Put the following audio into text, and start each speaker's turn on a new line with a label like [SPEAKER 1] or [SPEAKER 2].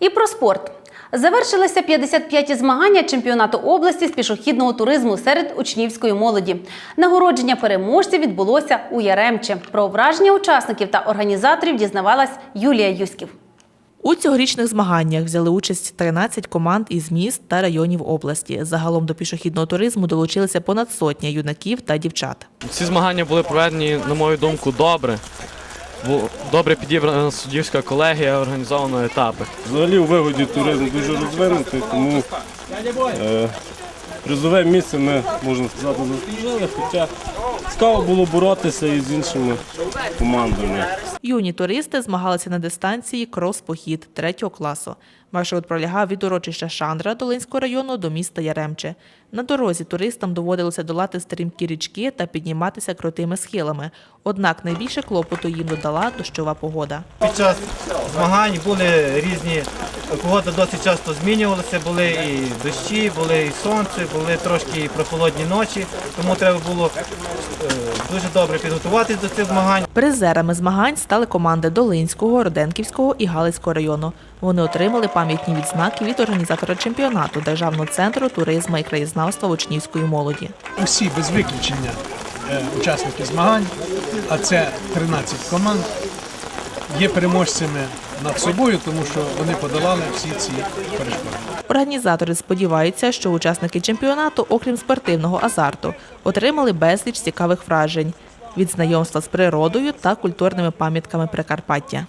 [SPEAKER 1] І про спорт. Завершилися 55-ті змагання чемпіонату області з пішохідного туризму серед учнівської молоді. Нагородження переможців відбулося у Яремче. Про враження учасників та організаторів дізнавалась Юлія Юськів.
[SPEAKER 2] У цьогорічних змаганнях взяли участь 13 команд із міст та районів області. Загалом до пішохідного туризму долучилися понад сотня юнаків та дівчат.
[SPEAKER 3] Ці змагання були проведені, на мою думку, добре. Добре підібрана суддівська колегія, організовано етапи.
[SPEAKER 4] Взагалі у вигоді туризм дуже розвинутий, тому е, призове місце ми, можна сказати, заслужили, хоча цікаво було боротися із іншими командами.
[SPEAKER 2] Юні туристи змагалися на дистанції крос-похід третього класу. Маршрут пролягав від урочища Шандра Долинського району до міста Яремче. На дорозі туристам доводилося долати стрімкі річки та підніматися крутими схилами. Однак найбільше клопоту їм додала дощова погода.
[SPEAKER 5] Під час змагань були різні погода досить часто змінювалася. Були і дощі, були і сонце, були трошки прохолодні ночі. Тому треба було е, дуже добре підготуватись до цих змагань.
[SPEAKER 2] Призерами змагань стали команди Долинського, Роденківського і Галицького району. Вони отримали пам'ятні відзнаки від організатора чемпіонату Державного центру туризму і краєзнавства учнівської молоді.
[SPEAKER 6] усі без виключення е, учасники змагань, а це 13 команд, є переможцями над собою, тому що вони подолали всі ці перешкоди.
[SPEAKER 2] Організатори сподіваються, що учасники чемпіонату, окрім спортивного азарту, отримали безліч цікавих вражень від знайомства з природою та культурними пам'ятками Прикарпаття.